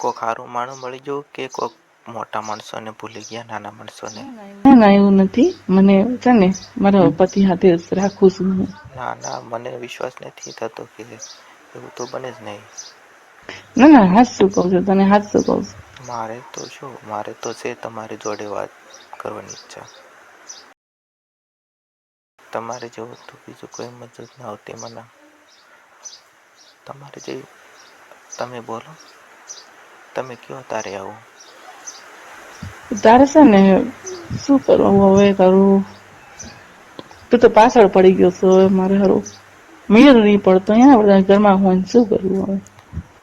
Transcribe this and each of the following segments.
કોક સારું માણું મળી ગયું કે કોક મોટા માણસોને ભૂલી ગયા નાના માણસોને? ના ના એવું નથી. મને છે ને મારા પતિ હાથે રાખું છું ના ના મને વિશ્વાસ નથી થતો કે એવું તો બને જ નહીં. ના ના હાથ શું કહું છું તને હાથ શું કહું છું. મારે તો શું મારે તો છે તમારી જોડે વાત કરવાની ઈચ્છા. તમારે જેવું તો બીજું કોઈ મદદ ના આવતી મને. તમારે જે તમે બોલો. તમે કયો તારે આવું? તારે છે ને શું કરવું હવે કરું તું તો પાછળ પડી ગયો છો હવે મારે હારું. મેળ નહીં પડતો અહીંયા બધા ઘરમાં હોય શું કરવું હવે?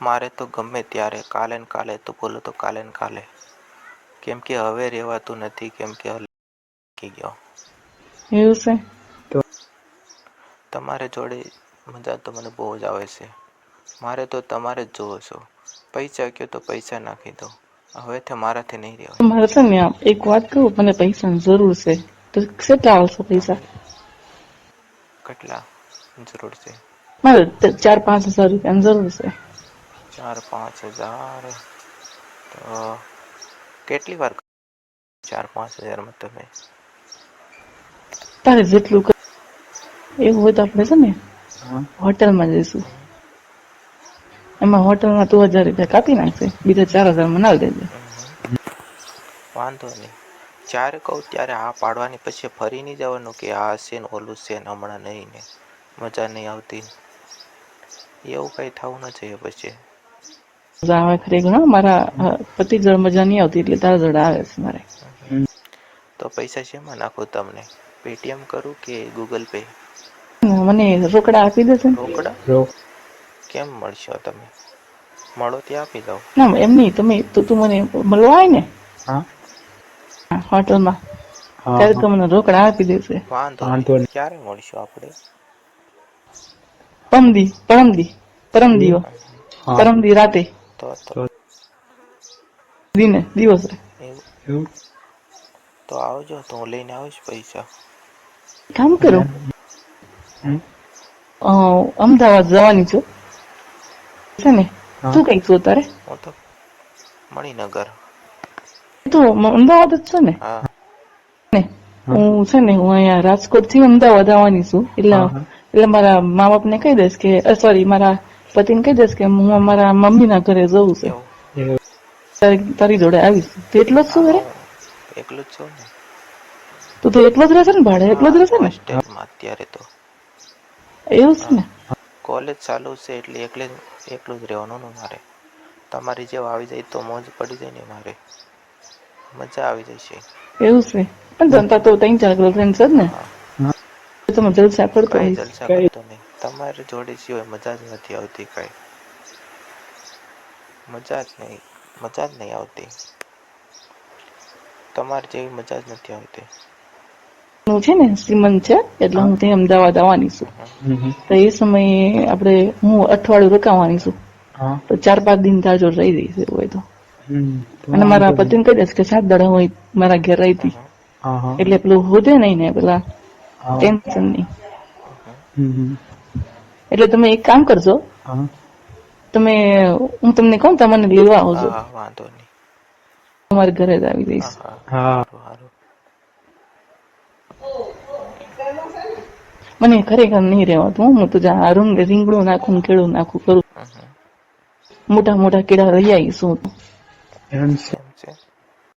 મારે તો ગમે ત્યારે કાલે ને કાલે તો બોલો તો કાલે ને કાલે. કેમ કે હવે રહેવાતું નથી કેમ કે હવે ગયો. એવું છે? તમારે જોડે મજા તો મને બહુ જ આવે છે. મારે તો તમારે જ જોવો છો. પૈસા કયો તો પૈસા નાખી દો હવેથી મારાથી નહીં રહેવાય. મારે છે ને એક વાત કહું મને પૈસાની જરૂર છે. તો કેટલા આવશે પૈસા? કેટલા? જરૂર છે. મારે ચાર પાંચ હજાર રૂપિયાની જરૂર છે. ચાર પાંચ હજાર? તો કેટલી વાર ચાર પાંચ હજારમાં તમે? તારે જેટલું કર- એવું હોય તો આપણે છે ને હોટલમાં જઈશું. એમાં હોટલમાં તું હજાર રૂપિયા કાપી નાખશે બીજા ચાર હજારમાં નાલ દેજે. વાંધો નહીં. જયારે કહું ત્યારે આ પાડવાની પછી ફરી નહીં જવાનું કે આ છે ને ઓલું છે ને હમણાં નહીં ને. મજા નહીં આવતી એવું કંઈ થવું ન જોઈએ પછી. મજા આવે ખરેખર હો. મારા પતિ જોડે મજા નહીં આવતી એટલે તારા જોડે આવે છે મારે. તો પૈસા શેમાં નાખું તમને? પેટીએમ કરું કે ગૂગલ પે મને રોકડા આપી દેશે ને. રોકડા? કેમ મળશો તમે? મળો ત્યાં આપી દઉં. ના એમ નહીં. તમે તો તું મને મળવા આવે ને? હા? હા, હોટલમાં. ત્યારે તો મને રોકડા આપી દેશે વાંધો. ક્યારે મળશું આપણે? પરમદી પરમદી પરમદીઓ. પરમદી રાતે. તો તો. દિને દિવસે. એવું? તો આવજો તો હું લઈને આવીશ પૈસા. કામ કરો. અમદાવાદ જવાની છું. છે ને? તું કઈ છું તારે હું તો મણિનગર. તું અમદાવાદ જ છે ને? ને? હું. છે ને હું અહીંયા રાજકોટથી અમદાવાદ આવવાની છું. એટલે. એટલે મારા મા બાપ ને કહી દઈશ કે સોરી મારા પતિને કહી દઈશ કે હું અમારા મમ્મી ના ઘરે જવું છે. તારી તારી જોડે આવીશ. તું એટલો જ છું ઘરે? એકલો જ છું ને. તું તો એકલો જ રહેશે ને ભાડે? એકલો જ રહેશે ને? અત્યારે તો. એવું છે ને? કોલેજ ચાલુ છે એટલે એકલે એકલું જ રહેવાનું ને મારે. તમારી જેવા આવી જાય તો મોજ પડી જાય ને મારે. મજા આવી જશે એવું છે? પણ જનતા તો ત્રણ ચાર ગર્લફ્રેન્ડ છે ને. તમે જલસા કરતો કઈ જલસા કરતો નહીં. તમારી જોડે સિવાય મજા જ નથી આવતી કઈ. મજા જ નહીં મજા જ નહીં આવતી. તમારી જેવી મજા જ નથી આવતી. હું છે ને શ્રીમંત છે એટલે હું ત્યાં અમદાવાદ આવવાની છું. તો એ સમયે આપણે હું અઠવાડિયું રોકાવાની છું. તો ચાર પાંચ દિન તાર જોડે રહી જઈશ એવું હોય તો. અને મારા પતિને કહી દઈશ કે સાત દાડા હોય મારા ઘેર રહી હતી. એટલે પેલું હોદે નહીં ને પેલા ટેન્શન નહીં. એટલે તમે એક કામ કરજો. તમે હું તમને કહું તમને લેવા આવજો. વાંધો નહીં. તમારા ઘરે જ આવી જઈશ. હા હા હા સારું સારું મને ખરેખર નહીં રહેવાતું હું. તો જા રૂમ રીંગણું નાખું કેળું નાખું કરું. મોટા મોટા કેળા રહી આવીશું. એમ એમ છે.